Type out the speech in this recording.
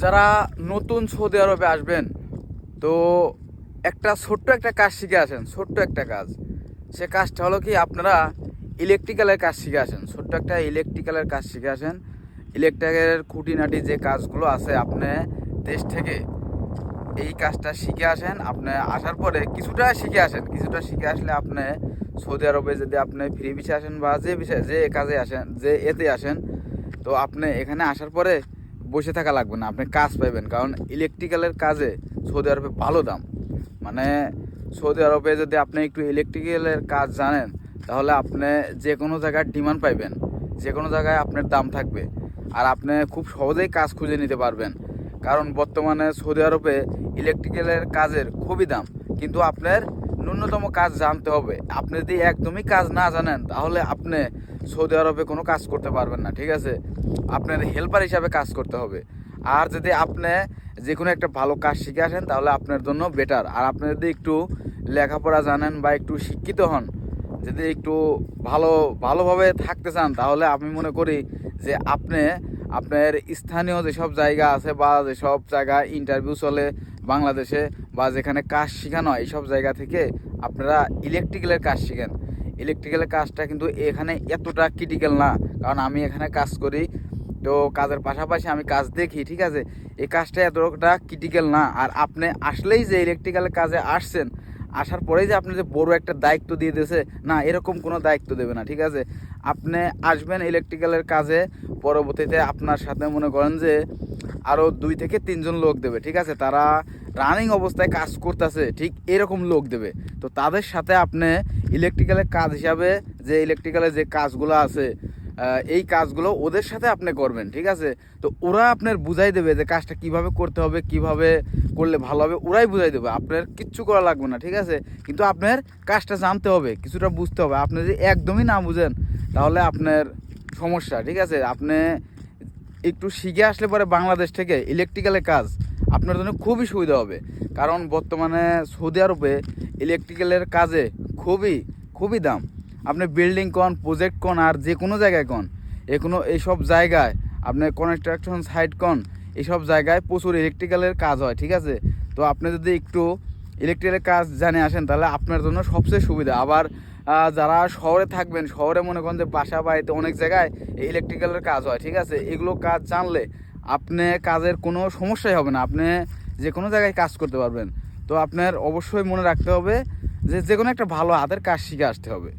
যারা নতুন সৌদি আরবে আসবেন, তো একটা ছোট্ট একটা কাজ শিখে আসেন, ছোট্ট একটা কাজ। সে কাজটা হলো কি, আপনারা ইলেকট্রিক্যালের কাজ শিখে আসেন, ছোট্ট একটা ইলেকট্রিক্যালের কাজ শিখে আসেন। ইলেকট্রিকের খুঁটিনাটি যে কাজগুলো আছে, আপনি দেশ থেকে এই কাজটা শিখে আসেন, আপনি আসার পরে কিছুটা শিখে আসেন, কিছুটা শিখে আসলে আপনি সৌদি আরবে যদি আপনি ফ্রি বিষয়ে আসেন বা যে বিষয়ে যে কাজে আসেন, যে এতে আসেন, তো আপনি এখানে আসার পরে বসে থাকা লাগবে না, আপনি কাজ পাইবেন। কারণ ইলেকট্রিক্যালের কাজে সৌদি আরবে ভালো দাম। মানে সৌদি আরবে যদি আপনি একটু ইলেকট্রিক্যালের কাজ জানেন, তাহলে আপনি যে কোনো জায়গায় ডিমান্ড পাইবেন, যে কোনো জায়গায় আপনার দাম থাকবে। আর আপনি খুব সহজেই কাজ খুঁজে নিতে পারবেন। কারণ বর্তমানে সৌদি আরবে ইলেকট্রিক্যালের কাজের খুবই দাম। কিন্তু আপনার ন্যূনতম কাজ জানতে হবে। আপনি যদি একদমই কাজ না জানেন, তাহলে আপনি সৌদি আরবে কোনো কাজ করতে পারবেন না, ঠিক আছে? আপনার হেল্পার হিসাবে কাজ করতে হবে। আর যদি আপনি যে কোনো একটা ভালো কাজ শিখে আসেন, তাহলে আপনার জন্য বেটার আর আপনি যদি একটু লেখাপড়া জানেন বা একটু শিক্ষিত হন, যদি একটু ভালো, ভালোভাবে থাকতে চান, তাহলে আমি মনে করি যে আপনি আপনার স্থানীয় যেসব জায়গা আছে বা যেসব জায়গায় ইন্টারভিউ চলে বাংলাদেশে বা যেখানে কাজ শেখানো হয়, এইসব জায়গা থেকে আপনারা ইলেকট্রিক্যালের কাজ শিখেন। ইলেকট্রিক্যালের কাজটা কিন্তু এখানে এতটা ক্রিটিক্যাল না, কারণ আমি এখানে কাজ করি। তো কাজের পাশাপাশি আমি কাজ দেখি, ঠিক আছে? এই কাজটা এতটা ক্রিটিক্যাল না। আর আপনি আসলেই যে ইলেকট্রিক্যালের কাজে আসছেন আসার পরেই যে আপনি যে বড় একটা দায়িত্ব দিয়ে দিয়েছে, না, এরকম কোনো দায়িত্ব দেবে না, ঠিক আছে? আপনি আসবেন ইলেকট্রিক্যালের কাজে, পরবর্তীতে আপনার সাথে মনে করেন যে আরও দুই থেকে তিনজন লোক দেবে, ঠিক আছে? তারা রানিং অবস্থায় কাজ করতেছে, ঠিক এরকম লোক দেবে। তো তাদের সাথে আপনি ইলেকট্রিক্যালের কাজ হিসাবে যে ইলেকট্রিক্যালের যে কাজগুলো আছে এই কাজগুলো ওদের সাথে আপনি করবেন, ঠিক আছে? তো ওরা আপনার বুঝাই দেবে যে কাজটা কীভাবে করতে হবে, কীভাবে করলে ভালো হবে, ওরাই বুঝাই দেবে। আপনার কিচ্ছু করা লাগবে না, ঠিক আছে? কিন্তু আপনার কাজটা জানতে হবে, কিছুটা বুঝতে হবে। আপনি যদি একদমই না বুঝেন, তাহলে আপনার সমস্যা, ঠিক আছে? আপনি একটু শিখে আসলে পরে বাংলাদেশ থেকে ইলেকট্রিক্যালের কাজ আপনার জন্য খুবই সুবিধা হবে। কারণ বর্তমানে সৌদি আরবে ইলেকট্রিক্যালের কাজে খুবই খুবই দাম। আপনি বিল্ডিং কন প্রজেক্ট কন আর যে কোনো জায়গায় কন, এ কোনো এইসব জায়গায় আপনি কনস্ট্রাকশন সাইট কন এইসব জায়গায় প্রচুর ইলেকট্রিক্যালের কাজ হয়, ঠিক আছে? তো আপনি যদি একটু ইলেকট্রিক্যালের কাজ জানে আসেন, তাহলে আপনার জন্য সবচেয়ে সুবিধা। আবার যারা শহরে থাকবেন, শহরে মনে করেন যে বাসা বাড়িতে অনেক জায়গায় ইলেকট্রিক্যালের কাজ হয়, ঠিক আছে? এগুলো কাজ জানলে আপনি কাজের কোনো সমস্যাই হবে না, আপনি যে কোনো জায়গায় কাজ করতে পারবেন। তো আপনার অবশ্যই মনে রাখতে হবে যে যে কোনো একটা ভালো হাতের কাজ শিখে আসতে হবে।